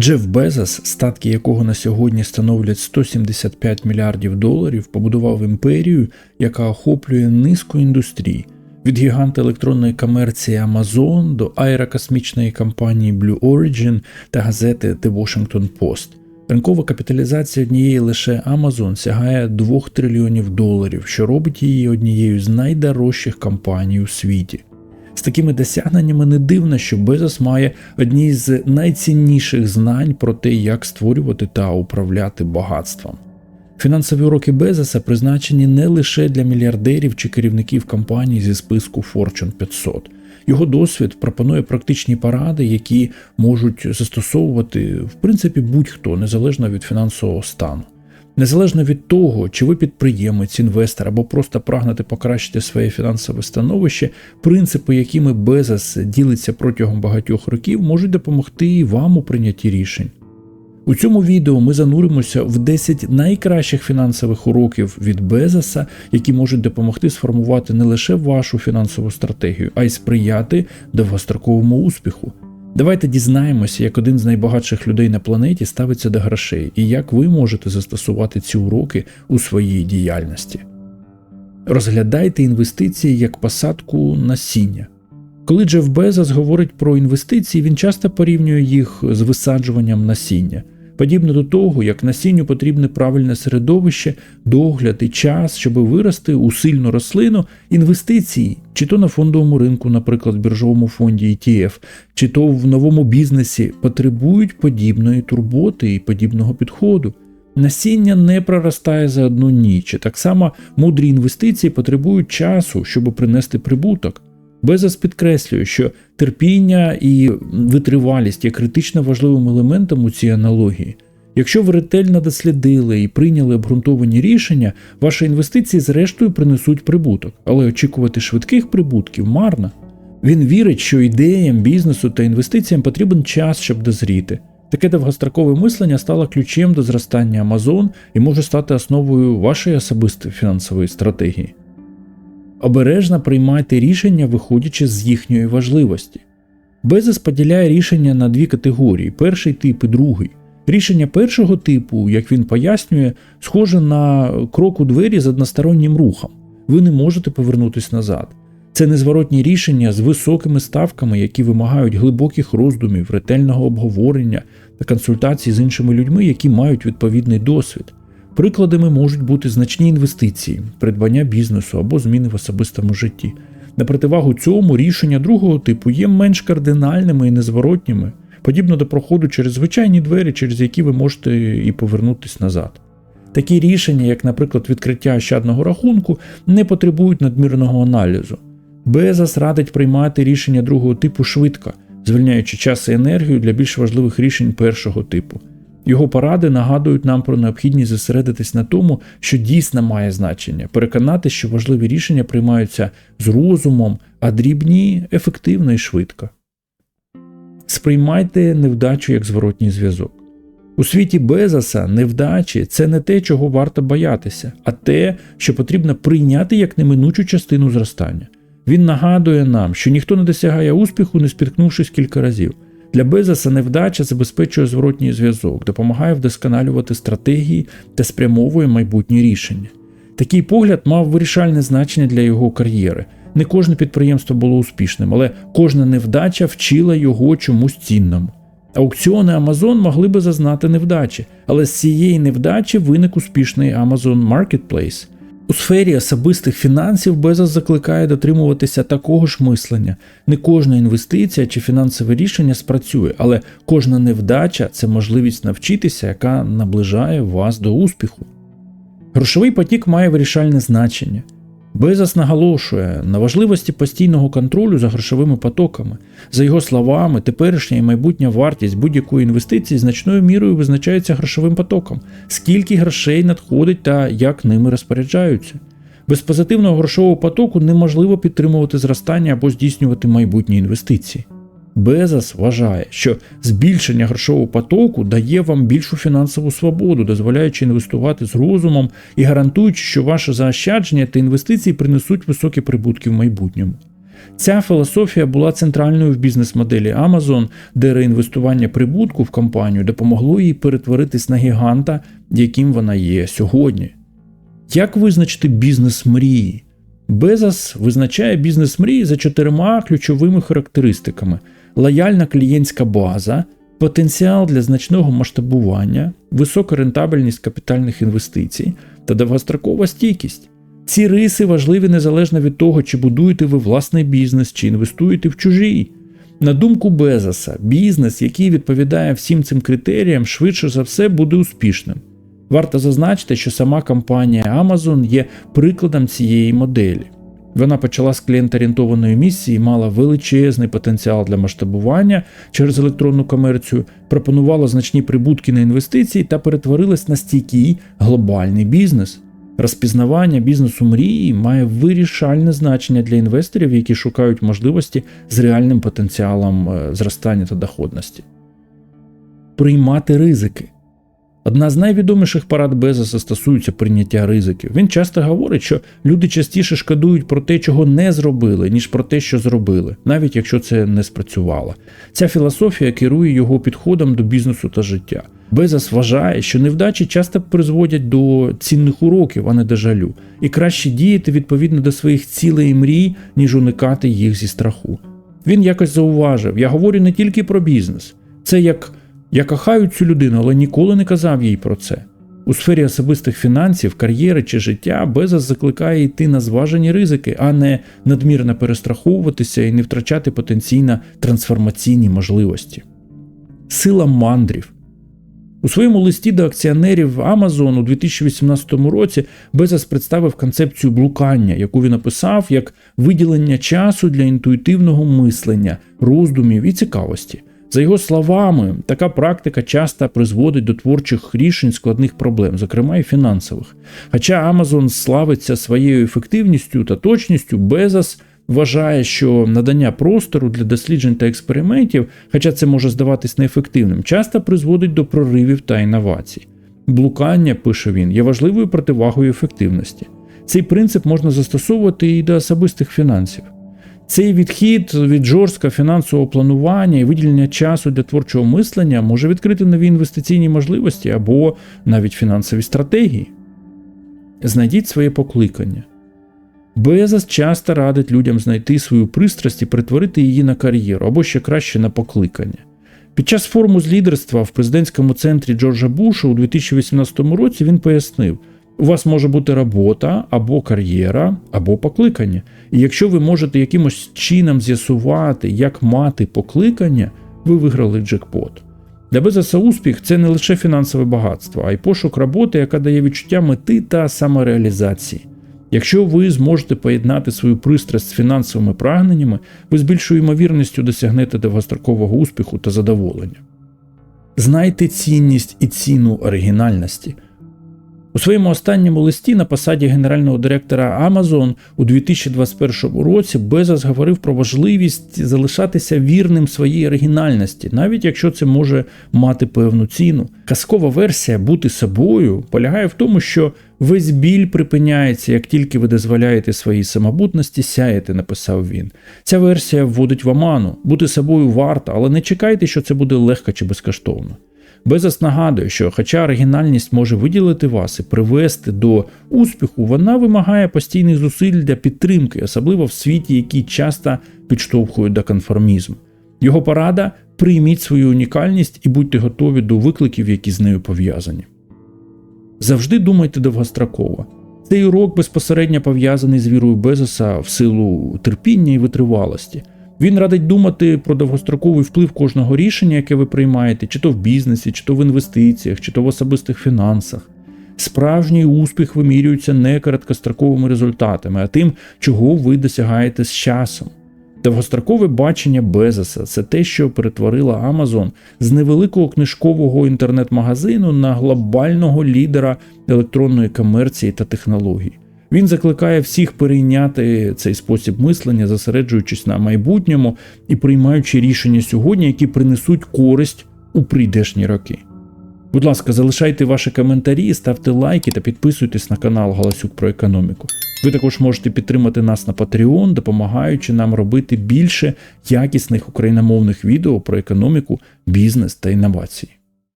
Джеф Безос, статки якого на сьогодні становлять 175 мільярдів доларів, побудував імперію, яка охоплює низку індустрій від гіганта електронної комерції Amazon до аерокосмічної компанії Blue Origin та газети The Washington Post. Ринкова капіталізація однієї лише Amazon сягає 2 трильйонів доларів, що робить її однією з найдорожчих компаній у світі. З такими досягненнями не дивно, що Безос має одні з найцінніших знань про те, як створювати та управляти багатством. Фінансові уроки Безоса призначені не лише для мільярдерів чи керівників компаній зі списку Fortune 500. Його досвід пропонує практичні поради, які можуть застосовувати в принципі будь-хто незалежно від фінансового стану. Незалежно від того, чи ви підприємець, інвестор або просто прагнете покращити своє фінансове становище, принципи, якими Безос ділиться протягом багатьох років, можуть допомогти і вам у прийнятті рішень. У цьому відео ми зануримося в 10 найкращих фінансових уроків від Безоса, які можуть допомогти сформувати не лише вашу фінансову стратегію, а й сприяти довгостроковому успіху. Давайте дізнаємося, як один з найбагатших людей на планеті ставиться до грошей і як ви можете застосувати ці уроки у своїй діяльності. Розглядайте інвестиції як посадку насіння. Коли Джеф Безос говорить про інвестиції, він часто порівнює їх з висаджуванням насіння. Подібно до того, як насінню потрібне правильне середовище, догляд і час, щоб вирости у сильну рослину, інвестиції, чи то на фондовому ринку, наприклад, біржовому фонді ETF, чи то в новому бізнесі, потребують подібної турботи і подібного підходу. Насіння не проростає за одну ніч, і так само мудрі інвестиції потребують часу, щоб принести прибуток. Безос підкреслює, що терпіння і витривалість є критично важливим елементом у цій аналогії. Якщо ви ретельно дослідили і прийняли обґрунтовані рішення, ваші інвестиції зрештою принесуть прибуток, але очікувати швидких прибутків марно. Він вірить, що ідеям, бізнесу та інвестиціям потрібен час, щоб дозріти. Таке довгострокове мислення стало ключем до зростання Amazon і може стати основою вашої особистої фінансової стратегії. Обережно приймайте рішення, виходячи з їхньої важливості. Безос поділяє рішення на дві категорії: перший тип і другий. Рішення першого типу, як він пояснює, схоже на крок у двері з одностороннім рухом. Ви не можете повернутися назад. Це незворотні рішення з високими ставками, які вимагають глибоких роздумів, ретельного обговорення та консультацій з іншими людьми, які мають відповідний досвід. Прикладами можуть бути значні інвестиції, придбання бізнесу або зміни в особистому житті. На противагу цьому рішення другого типу є менш кардинальними і незворотніми, подібно до проходу через звичайні двері, через які ви можете і повернутися назад. Такі рішення, як, наприклад, відкриття ощадного рахунку, не потребують надмірного аналізу. Безос радить приймати рішення другого типу швидко, звільняючи час і енергію для більш важливих рішень першого типу. Його поради нагадують нам про необхідність зосередитись на тому, що дійсно має значення, переконати, що важливі рішення приймаються з розумом, а дрібні ефективно і швидко. Сприймайте невдачу як зворотній зв'язок. У світі Безоса невдачі це не те, чого варто боятися, а те, що потрібно прийняти як неминучу частину зростання. Він нагадує нам, що ніхто не досягає успіху, не спіткнувшись кілька разів. Для Безоса невдача забезпечує зворотній зв'язок, допомагає вдосконалювати стратегії та спрямовує майбутні рішення. Такий погляд мав вирішальне значення для його кар'єри. Не кожне підприємство було успішним, але кожна невдача вчила його чомусь цінному. Аукціони Amazon могли би зазнати невдачі, але з цієї невдачі виник успішний Amazon Marketplace – у сфері особистих фінансів Безос закликає дотримуватися такого ж мислення. Не кожна інвестиція чи фінансове рішення спрацює, але кожна невдача це можливість навчитися, яка наближає вас до успіху. Грошовий потік має вирішальне значення. Безос наголошує на важливості постійного контролю за грошовими потоками. За його словами, теперішня і майбутня вартість будь-якої інвестиції значною мірою визначається грошовим потоком, скільки грошей надходить та як ними розпоряджаються. Без позитивного грошового потоку неможливо підтримувати зростання або здійснювати майбутні інвестиції. Безос вважає, що збільшення грошового потоку дає вам більшу фінансову свободу, дозволяючи інвестувати з розумом і гарантуючи, що ваше заощадження та інвестиції принесуть високі прибутки в майбутньому. Ця філософія була центральною в бізнес-моделі Amazon, де реінвестування прибутку в компанію допомогло їй перетворитись на гіганта, яким вона є сьогодні. Як визначити бізнес мрії? Безос визначає бізнес мрії за чотирма ключовими характеристиками: лояльна клієнтська база, потенціал для значного масштабування, висока рентабельність капітальних інвестицій та довгострокова стійкість. Ці риси важливі незалежно від того, чи будуєте ви власний бізнес, чи інвестуєте в чужий. На думку Безоса, бізнес, який відповідає всім цим критеріям, швидше за все буде успішним. Варто зазначити, що сама компанія Amazon є прикладом цієї моделі. Вона почала з клієнторієнтованої місії, мала величезний потенціал для масштабування через електронну комерцію, пропонувала значні прибутки на інвестиції та перетворилась на стійкий глобальний бізнес. Розпізнавання бізнесу мрії має вирішальне значення для інвесторів, які шукають можливості з реальним потенціалом е, зростання та доходності. Приймати ризики. Одна з найвідоміших парад Безоса стосується прийняття ризиків. Він часто говорить, що люди частіше шкодують про те, чого не зробили, ніж про те, що зробили, навіть якщо це не спрацювало. Ця філософія керує його підходом до бізнесу та життя. Безос вважає, що невдачі часто призводять до цінних уроків, а не до жалю, і краще діяти відповідно до своїх цілей і мрій, ніж уникати їх зі страху. Він якось зауважив: я говорю не тільки про бізнес, це як я кохаю цю людину, але ніколи не казав їй про це. У сфері особистих фінансів, кар'єри чи життя Безос закликає йти на зважені ризики, а не надмірно перестраховуватися і не втрачати потенційно трансформаційні можливості. Сила мандрів. У своєму листі до акціонерів Amazon у 2018 році Безос представив концепцію блукання, яку він описав як виділення часу для інтуїтивного мислення, роздумів і цікавості. За його словами, така практика часто призводить до творчих рішень складних проблем, зокрема і фінансових. Хоча Amazon славиться своєю ефективністю та точністю, Безос вважає, що надання простору для досліджень та експериментів, хоча це може здаватись неефективним, часто призводить до проривів та інновацій. Блукання, пише він, є важливою противагою ефективності. Цей принцип можна застосовувати і до особистих фінансів. Цей відхід від жорсткого фінансового планування і виділення часу для творчого мислення може відкрити нові інвестиційні можливості або навіть фінансові стратегії. Знайдіть своє покликання. Безос часто радить людям знайти свою пристрасть і перетворити її на кар'єру або ще краще на покликання. Під час форуму з лідерства в президентському центрі Джорджа Буша у 2018 році він пояснив. У вас може бути робота або кар'єра, або покликання. І якщо ви можете якимось чином з'ясувати, як мати покликання, ви виграли джекпот. Для Безоса успіх це не лише фінансове багатство, а й пошук роботи, яка дає відчуття мети та самореалізації. Якщо ви зможете поєднати свою пристрасть з фінансовими прагненнями, ви з більшою ймовірністю досягнете довгострокового успіху та задоволення. Знайте цінність і ціну оригінальності. У своєму останньому листі на посаді генерального директора Amazon у 2021 році Безос говорив про важливість залишатися вірним своїй оригінальності, навіть якщо це може мати певну ціну. Казкова версія бути собою полягає в тому, що весь біль припиняється, як тільки ви дозволяєте своїй самобутності сяяти, написав він. Ця версія вводить в оману. Бути собою варто, але не чекайте, що це буде легко чи безкоштовно. Безос нагадує, що, хоча оригінальність може виділити вас і привести до успіху, вона вимагає постійних зусиль для підтримки, особливо в світі, який часто підштовхує до конформізму. Його порада прийміть свою унікальність і будьте готові до викликів, які з нею пов'язані. Завжди думайте довгостроково. Цей урок безпосередньо пов'язаний з вірою Безоса в силу терпіння і витривалості. Він радить думати про довгостроковий вплив кожного рішення, яке ви приймаєте, чи то в бізнесі, чи то в інвестиціях, чи то в особистих фінансах. Справжній успіх вимірюється не короткостроковими результатами, а тим, чого ви досягаєте з часом. Довгострокове бачення Безоса це те, що перетворило Amazon з невеликого книжкового інтернет-магазину на глобального лідера електронної комерції та технологій. Він закликає всіх перейняти цей спосіб мислення, зосереджуючись на майбутньому і приймаючи рішення сьогодні, які принесуть користь у прийдешні роки. Будь ласка, залишайте ваші коментарі, ставте лайки та підписуйтесь на канал Галасюк про економіку. Ви також можете підтримати нас на Patreon, допомагаючи нам робити більше якісних україномовних відео про економіку, бізнес та інновації.